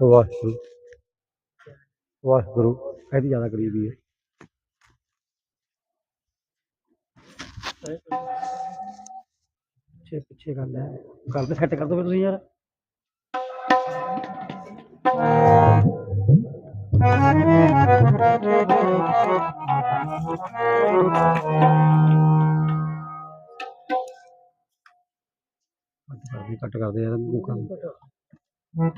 ਵਾਹਿਗੁਰੂ। ਵਾਹਿਗੁਰੂ ਇਹਦੀ ਜ਼ਿਆਦਾ ਕਰੀਬੀ ਹੈ। ਪਿੱਛੇ ਪਿੱਛੇ ਗੱਲ ਹੈ ਗੱਲ ਸੈੱਟ ਕਰ ਦੋ ਫਿਰ ਤੁਸੀਂ ਯਾਰ। ਕੱਟ ਕਰਦੇ ਕੱਟ ਕਰਦੇ ਯਾਰ, ਮੂੰਹ ਕੰਮ चौथे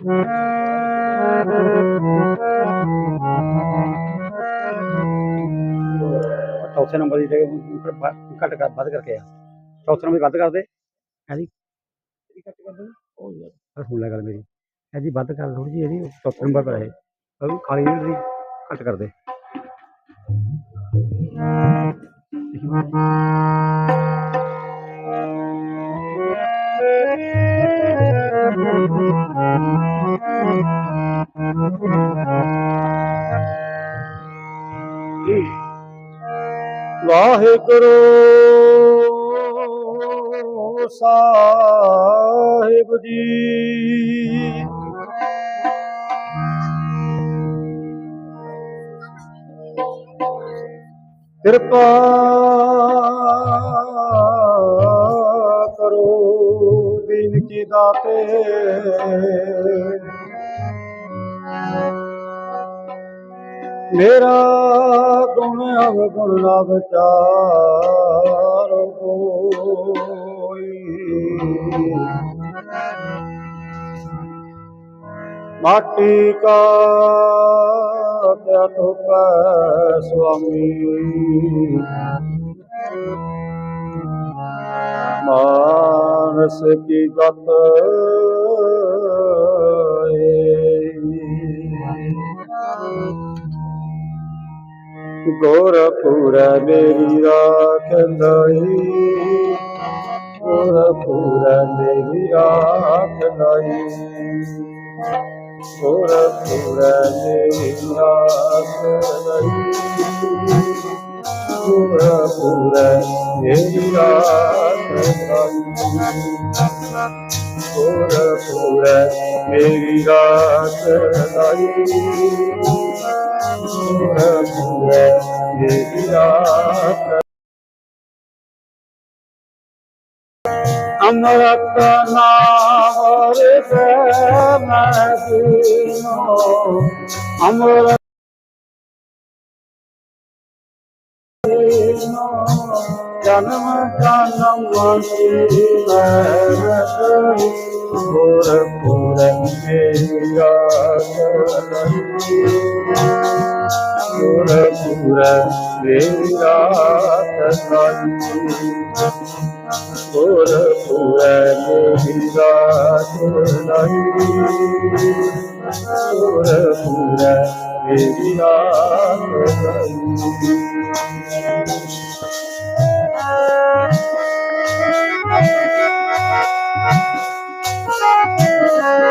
नंबर घट कर बद करके चौथे नंबर बद कर दे। हाँ सुन गल मेरी। है जी बद कर थोड़ी जी चौथे नंबर पर है। खाली जी घट कर दे। Thank you. ਹੈ ਉਹ ਵੀ ਵਾਹਿਗੁਰੂ ਸਾਹਿਬ ਜੀ। ਕਿਰਪਾ मेरा गुण अब गुण माटी का क्या तो स्वामी? मानस की गत गोरखपुरा मेरी राख नहीं गोरखपुरा मेरी राख नहीं गोरखपुरा मेरी राख नहीं pura pura pura pura pura pura pura pura pura pura pura अमृत नाम Senhor. ஜனம ஜனம் புற புற புற புற Thank you. Thank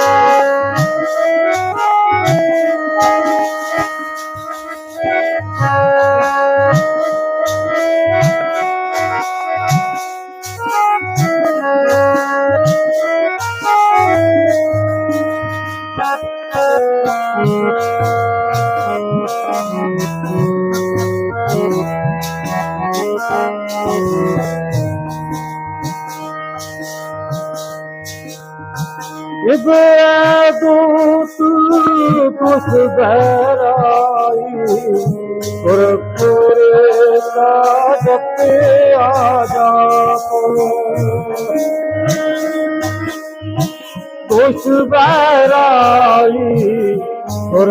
you. دوست دوست بہرائی اور پورے ساتھ پہ آ جا دوست بہرائی اور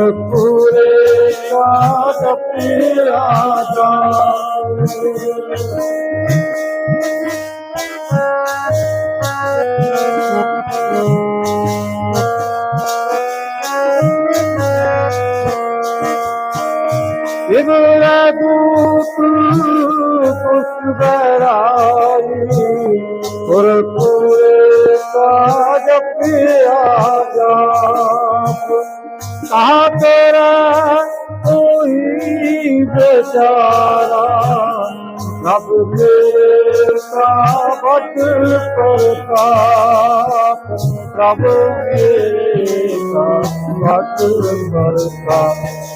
বেড়াই। ওর পুরে কাজ পিয়া কাহা তেরা তুই বেচারা সব মেরে কাবত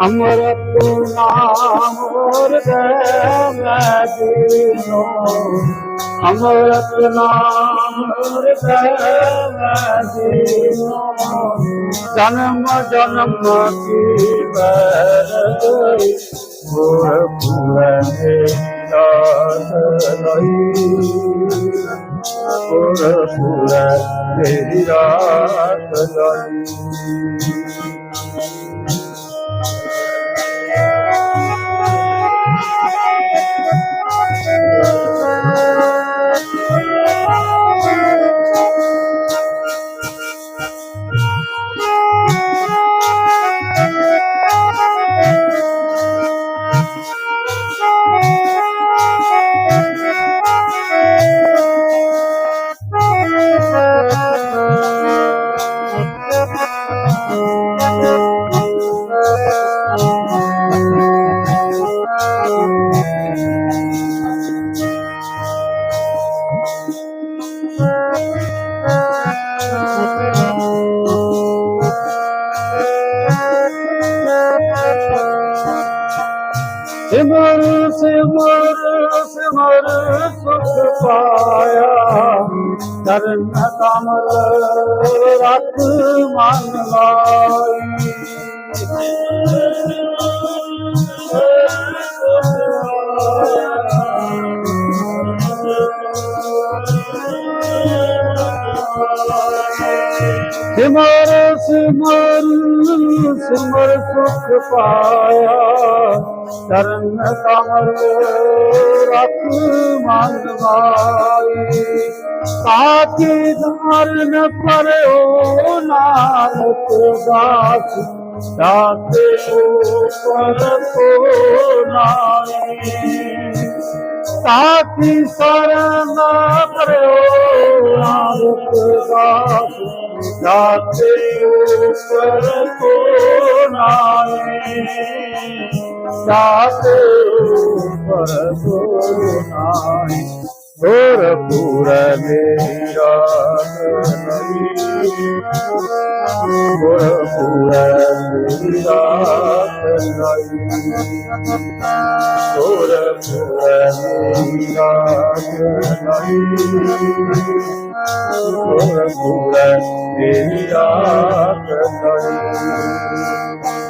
আমার নামর মদিনো আমার নামর মদিনো জন্ম জন্ম কি বরই মোর পুরানে ਪਾਇਆ। ਚਰਨ ਕਮਲ ਰੱਖ ਮਨ ਮਾਈ ਸਾਚੀ ਧਰਨ ਪਰਿਓ ਨਾਨਕ ਦਾਸ। ਦਾਤੇ ਉਪਰ ਕੋ ਨਾਈ ਸਾਚੀ ਸ਼ਰਨ ਕਰਿਓ ਨਾਨਕ ਦਾਸ। સાથે ઉપર કોનાય સાથે ઉપર કોનાય গোরপুরলে গোরপুরলে গোরপুরলে गोरपुर मेरी रात नई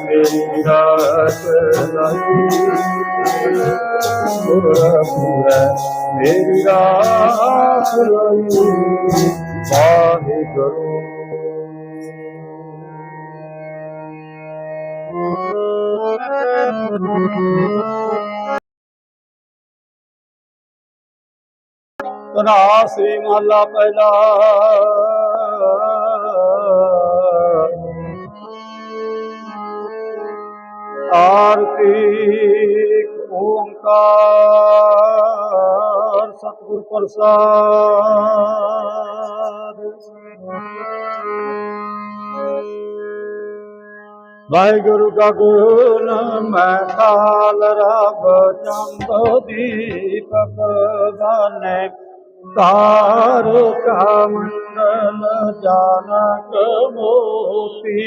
ਲਈ ਮੇਰੀ ਰਾਤ ਲਈ ਗੁਰਪੁਰਾ ਮੇਰੀ ਰਾਤ ਲਈ ਵਾਹਿਗੁਰੂ ਤਨਾ ਸ੍ਰੀ ਮਹਲਾ ਪਹਿਲਾ तार्किक ओंकार, सतगुरु प्रसाद। वाहगुरु का गुण महकाल रब चंद दीपक बने तार का मंडल, जानक मोती।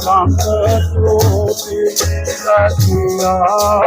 ক্লান্ত চোখে রাখিয়ার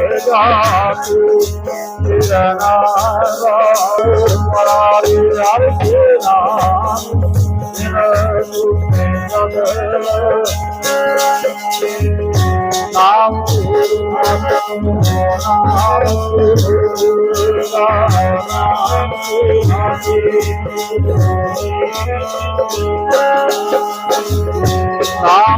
जातु निरना परारी हर के नाम नाम नाम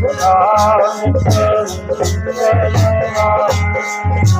Thank you.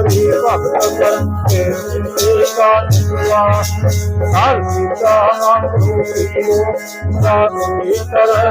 हरि भक्त बनते हर सीता राधा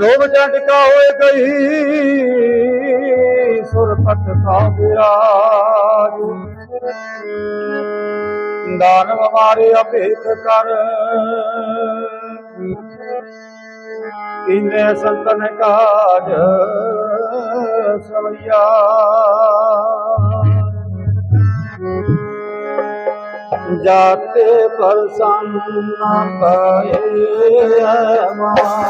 ਲੋਭ ਜੰਡ ਕਾ ਹੋਏ ਗਈ। ਸੁਰਪਤ ਕਾ ਵਿਰਾਜ ਦਾਨਵ ਮਾਰੇ ਅਭੇਖ ਕਰ। ਇਨੇ ਸੰਤਨ ਕਾਜ ਸਵਈਆ। ਜਾਤੇ ਪ੍ਰਸੰਨ ਪਾਏ ਗੰਗਾ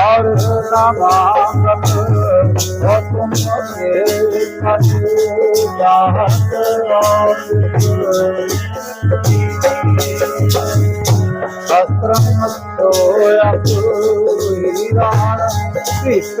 আর নামাগত ও তোমাকে কাছে যাহাতে শস্ত্রমত্তোয়াপুরাণ কৃষ্ণ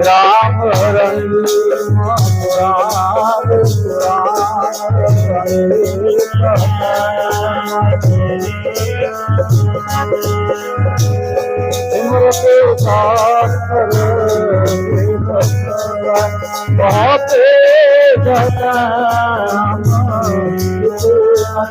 राम রাম बहुत जगह I'm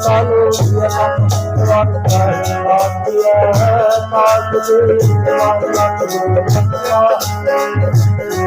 ਪੂਜ ਮਰੋ ਅੰਤਕਾਈ ਰਾਜਮਾਈ ਮਾਤਾ ਰਾਮ ਰਾਮ ਗਏ ਪ੍ਰਭ ਦੇ ਸਭ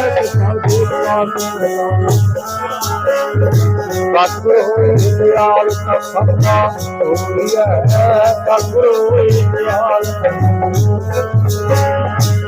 ਬਹੁਤ ਜਗਾਮ ਬਗਲ ਤੋਂ ਆਤਮਾ ਹੋਈ ਦਿਆਲ ਸਭਾ ਹੋਈਐ ਦਿਆਲ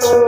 Oh,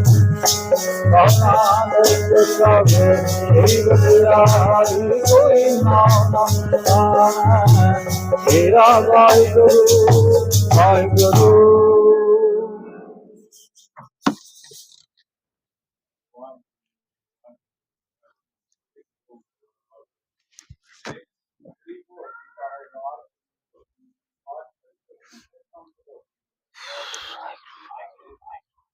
Hey, Rama, Guru, Hare Guru.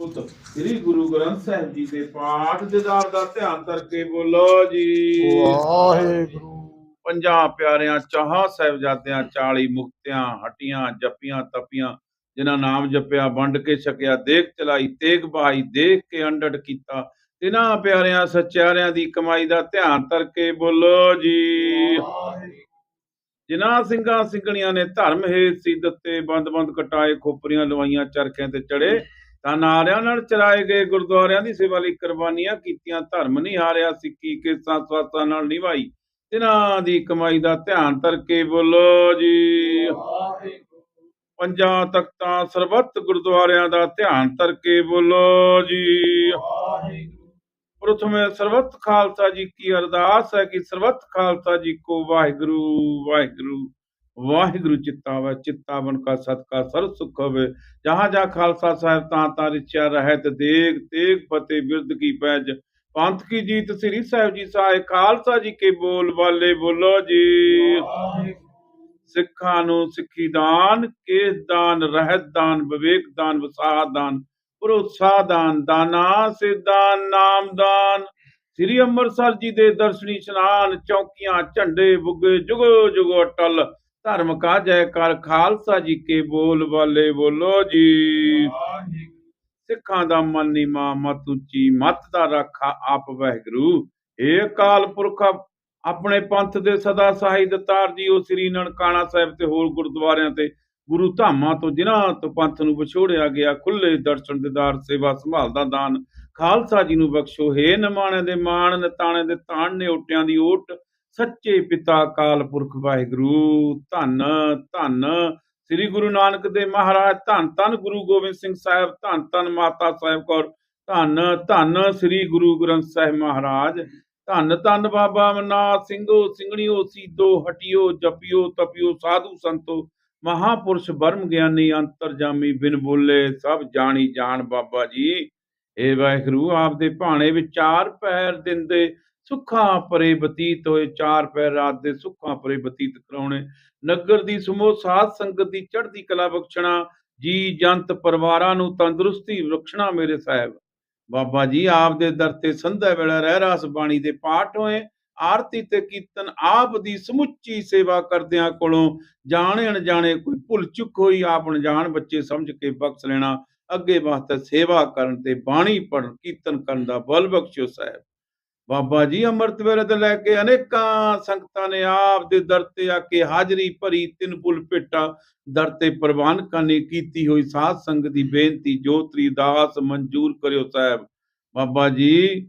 ਪੁੱਤ ਸ੍ਰੀ ਗੁਰੂ ਗ੍ਰੰਥ ਸਾਹਿਬ ਜੀ ਦੇ ਪਾਠ ਦਿਦਾਰ ਦਾ ਧਿਆਨ ਕਰਕੇ ਬੋਲੋ ਜੀ। ਵਾਹਿਗੁਰੂ। ਪੰਜਾਂ ਪਿਆਰਿਆਂ ਚਾਹਾਂ ਸਾਹਿਬਜ਼ਾਦਿਆਂ 40 ਮੁਕਤਿਆਂ ਹਟੀਆਂ ਜੱਪੀਆਂ ਤਪੀਆਂ ਜਿਨ੍ਹਾਂ ਨਾਮ ਜਪਿਆ ਵੰਡ ਕੇ ਛਕਿਆ ਦੇਖ ਚਲਾਈ ਤੇਗ ਬਹਾਈ ਦੇਖ ਕੇ ਅੰਡੜ ਕੀਤਾ। ਤਿਨਾਂ ਪਿਆਰਿਆਂ ਸੱਚਿਆਰਿਆਂ ਦੀ ਕਮਾਈ ਦਾ ਧਿਆਨ ਕਰਕੇ ਬੋਲੋ ਜੀ। ਜਿਨ੍ਹਾਂ ਸਿੰਘਾਂ ਸਿੰਘਣੀਆਂ ਨੇ ਧਰਮ ਹੇਤ ਸੀ ਦਿੱਤੇ ਬੰਦ-ਬੰਦ ਕਟਾਏ ਖੋਪਰੀਆਂ ਲਵਾਈਆਂ ਚਰਖਿਆਂ ਤੇ ਚੜੇ ਤਾਂ ਨਾਰਿਆਂ ਨਾਲ ਚਰਾਏ ਗਏ ਗੁਰਦੁਆਰਿਆਂ ਦੀ ਸੇਵਾ ਲਈ ਕੁਰਬਾਨੀਆਂ ਕੀਤੀਆਂ, ਧਰਮ ਨਹੀਂ ਹਾਰਿਆ ਸਿੱਕੀ ਕੇ ਸਾਥਾਂ ਨਾਲ ਨਿਭਾਈ। ਤਿਨਾਂ ਦੀ ਕਮਾਈ ਦਾ ਧਿਆਨ ਕਰਕੇ ਬੋਲੋ ਜੀ। ਪੰਜਾਂ ਤਖਤਾਂ ਸਰਬੱਤ ਗੁਰਦੁਆਰਿਆਂ ਦਾ ਧਿਆਨ ਕਰਕੇ ਬੋਲੋ ਜੀ। ਪ੍ਰਥਮੇ ਸਰਬੱਤ ਖਾਲਸਾ ਜੀ ਕੀ ਅਰਦਾਸ ਹੈ ਕਿ ਸਰਬੱਤ ਖਾਲਸਾ ਜੀ ਕੋ ਵਾਹਿਗੁਰੂ ਵਾਹਿਗੁਰੂ। ਵਾਹਿਗੁਰੂ ਚਿਤਾਵੇ ਚਿਤਾਵਨ ਕਾ ਸਤਕਾ ਸਰਬ ਸੁਖ ਹੋਵੇ। ਜਹਾਂ ਜਹਾਂ ਖਾਲਸਾ ਸਾਹਿਬ ਤਾਂ ਤਾਂ ਰਿਚਿਆ ਰਹਿਤ ਦੇਗ ਤੇਗ ਫਤਿਹ ਬਿਰਦ ਕੀ ਪੈਜ। ਪੰਥ ਕੀ ਜੀਤ ਸ੍ਰੀ ਸਾਹਿਬ ਜੀ ਸਾਹਿਬ ਖਾਲਸਾ ਜੀ ਕੇ ਬੋਲ ਵਾਲੇ ਬੋਲੋ ਜੀ। ਸਿੱਖਾਂ ਨੂੰ ਸਿੱਖੀ ਦਾਨ ਕੇਸ ਦਾਨ ਰਹਿਤ ਦਾਨ ਵਿਵੇਕ ਦਾਨ ਵਸਾਹ ਦਾਨ ਭਰੋਸਾ ਦਾਨ ਦਾਨਾ ਸਿਦਾਨ ਨਾਮ ਦਾਨ। ਸ੍ਰੀ ਅੰਮ੍ਰਿਤਸਰ ਜੀ ਦੇ ਦਰਸ਼ਨੀ ਇਸ਼ਨਾਨ ਚੌਕੀਆਂ ਝੰਡੇ ਬੁੱਗੇ ਜੁਗੋ ਜੁਗੋ ਅਟਲ। ਧਰਮ ਕਾ ਜੈਕਾਰ ਖਾਲਸਾ ਜੀ ਕੇ ਬੋਲ ਵਾਲੇ ਬੋਲੋ ਜੀ। ਸਿੱਖਾਂ ਦਾ ਮਨ ਨੀਮਾ ਮਤ ਉੱਚੀ ਮਤ ਦਾ ਰਾਖਾ ਆਪ ਵਾਹਿਗੁਰੂ। ਏ ਅਕਾਲ ਪੁਰਖ ਆਪਣੇ ਪੰਥ ਦੇ ਸਦਾ ਸਹਾਈ ਦਤਾਰ ਜੀ ਉਹ ਸ੍ਰੀ ਨਨਕਾਣਾ ਸਾਹਿਬ ਤੇ ਹੋਰ ਗੁਰਦੁਆਰਿਆਂ ਤੇ ਗੁਰੂ ਧਾਮਾਂ ਤੋਂ ਜਿਨ੍ਹਾਂ ਤੋਂ ਪੰਥ ਨੂੰ ਵਿਛੋੜਿਆ ਗਿਆ ਖੁੱਲੇ ਦਰਸ਼ਨ ਦਿਦਾਰ ਸੇਵਾ ਸੰਭਾਲ ਦਾ ਦਾਨ ਖਾਲਸਾ ਜੀ ਨੂੰ ਬਖਸ਼ੋ। ਹੇ ਨਮਾਣੇ ਦੇ ਮਾਣ ਨਤਾਣੇ ਦੇ ਤਾਣ ਨੇ ਓਟਿਆਂ ਦੀ ਓਟ ਸੱਚੇ ਪਿਤਾ ਕਾਲ ਪੁਰਖ ਵਾਹਿਗੁਰੂ, ਧੰਨ ਧੰਨ। ਸ੍ਰੀ ਗੁਰੂ ਨਾਨਕ ਦੇਵ ਮਹਾਰਾਜ, ਧੰਨ ਧੰਨ ਗੁਰੂ ਗੋਬਿੰਦ ਸਿੰਘ ਸਾਹਿਬ, ਧੰਨ ਧੰਨ ਮਾਤਾ ਸਾਹਿਬ ਕੌਰ, ਧੰਨ ਧੰਨ ਸ੍ਰੀ ਗੁਰੂ ਗ੍ਰੰਥ ਸਾਹਿਬ ਮਹਾਰਾਜ। ਧੰਨ ਧੰਨ ਬਾਬਾ ਅਮਰਨਾਥ ਸਿੰਘੋ, ਸਿੰਘਣੀਓ ਸੀਦੋ ਹਟਿਓ, ਜਪਿਓ, ਤਪਿਓ, ਸਾਧੂ ਸੰਤੋ, ਮਹਾਪੁਰਸ਼ ਬਰਮ ਗਿਆਨੀ, ਅੰਤਰਜਾਮੀ ਬਿਨ ਬੋਲੇ, ਸਭ ਜਾਣੀ ਜਾਣ ਬਾਬਾ ਜੀ। ਇਹ ਵਾਹਿਗੁਰੂ, ਆਪ ਦੇ ਭਾਣੇ ਵਿਚਾਰ ਪੈਰ ਦਿੰਦੇ ਸੁੱਖਾਂ ਪਰੇ ਬਤੀਤ ਹੋਏ, ਚਾਰ ਪੈਰ ਰਾਤ ਦੇ ਸੁੱਖਾਂ ਪਰੇ ਬਤੀਤ ਕਰਾਉਣੇ। ਨਗਰ ਦੀ ਸਮੂਹ ਸਾਧ ਸੰਗਤ ਦੀ ਚੜ੍ਹਦੀ ਕਲਾ ਬਖਸ਼ਣਾ, ਜੀ ਜੰਤ ਪਰਿਵਾਰਾਂ ਨੂੰ ਤੰਦਰੁਸਤੀ ਬਖਸ਼ਣਾ ਮੇਰੇ ਸਾਹਿਬ। ਬਾਬਾ ਜੀ, ਆਪ ਦੇ ਦਰ ਤੇ ਸੰਧਿਆ ਵੇਲੇ ਰਹਿ, ਰਾਸ ਬਾਣੀ ਦੇ ਪਾਠ ਹੋਏ। ਆਰਤੀ ਤੇ ਕੀਰਤਨ ਆਪ ਦੀ ਸਮੁੱਚੀ ਸੇਵਾ ਕਰਦਿਆਂ ਕੋਲੋਂ ਜਾਣੇ ਅਣਜਾਣੇ ਕੋਈ ਭੁੱਲ ਚੁੱਕ ਹੋਈ, ਆਪ ਅਣਜਾਣ ਬੱਚੇ ਸਮਝ ਕੇ ਬਖਸ਼ ਲੈਣਾ। ਅੱਗੇ ਵਾਸਤੇ ਸੇਵਾ ਕਰਨ ਤੇ ਬਾਣੀ ਪੜ੍ਹਨ, ਕੀਰਤਨ ਕਰਨ ਦਾ ਬਲ ਬਖਸ਼ਿਓ ਸਾਹਿਬ। ਬਾਬਾ ਜੀ ਅੰਮ੍ਰਿਤ ਵੇਲੇ ਤੋਂ ਲੈ ਕੇ ਅਨੇਕਾਂ ਸੰਗਤਾਂ ਨੇ ਆਪ ਦੇ ਦਰ ਤੇ ਆ ਕੇ ਹਾਜ਼ਰੀ ਭਰੀ, ਤਿੰਨ ਪੁੱਲ ਭੇਟਾ, ਦਰ ਤੇ ਪ੍ਰਵਾਨਕਾਂ ਨੇ ਕੀਤੀ ਹੋਈ ਸਾਧ ਸੰਗਤ ਦੀ ਬੇਨਤੀ ਜੋਤਰੀ ਦਾਸ ਮਨਜ਼ੂਰ ਕਰਿਓ ਸਾਹਿਬ। ਬਾਬਾ ਜੀ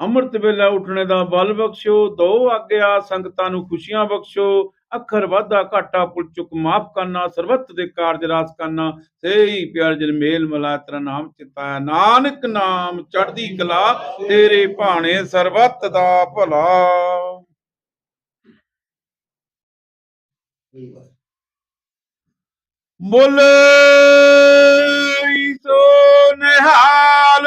ਅੰਮ੍ਰਿਤ ਵੇਲਾ ਉੱਠਣੇ ਦਾ ਬਲ ਬਖਸ਼ੋ ਦੋ ਆਗਿਆ ਸੰਗਤਾਂ ਨੂੰ ਖੁਸ਼ੀਆਂ ਬਖਸ਼ੋ ਅੱਖਰ ਵਾਧਾ ਘਾਟਾ ਪੁੱਲ ਚੁੱਕ ਮਾਫ ਕਰਨਾ, ਸਰਬੱਤ ਦੇ ਕਾਰਜ ਰਾਸ ਕਰਨਾ, ਸਹੀ ਪਿਆਰ ਜਨ ਮੇਲ ਮਿਲਾ ਤੇਰਾ ਨਾਮ ਚਿਤਾਇਆ ਨਾਨਕ ਨਾਮ ਚੜ੍ਹਦੀ ਕਲਾ, ਤੇਰੇ ਭਾਣੇ ਸਰਬੱਤ ਦਾ ਭਲਾ। ਬੋਲੇ ਸੋ ਨਿਹਾਲ।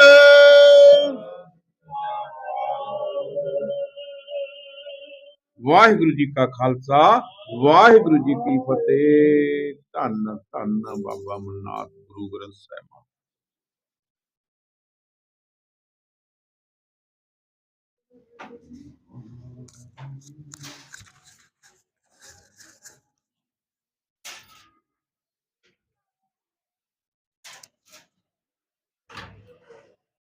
ਵਾਹਿਗੁਰੂ ਜੀ ਕਾ ਖਾਲਸਾ, ਵਾਹਿਗੁਰੂ ਜੀ ਕੀ ਫਤਿਹ ਧੰਨ ਧੰਨ ਬਾਬਾ ਮਨਨਾਥ ਗੁਰੂ ਗ੍ਰੰਥ ਸਾਹਿਬ ਮਹਾਰਾਜ।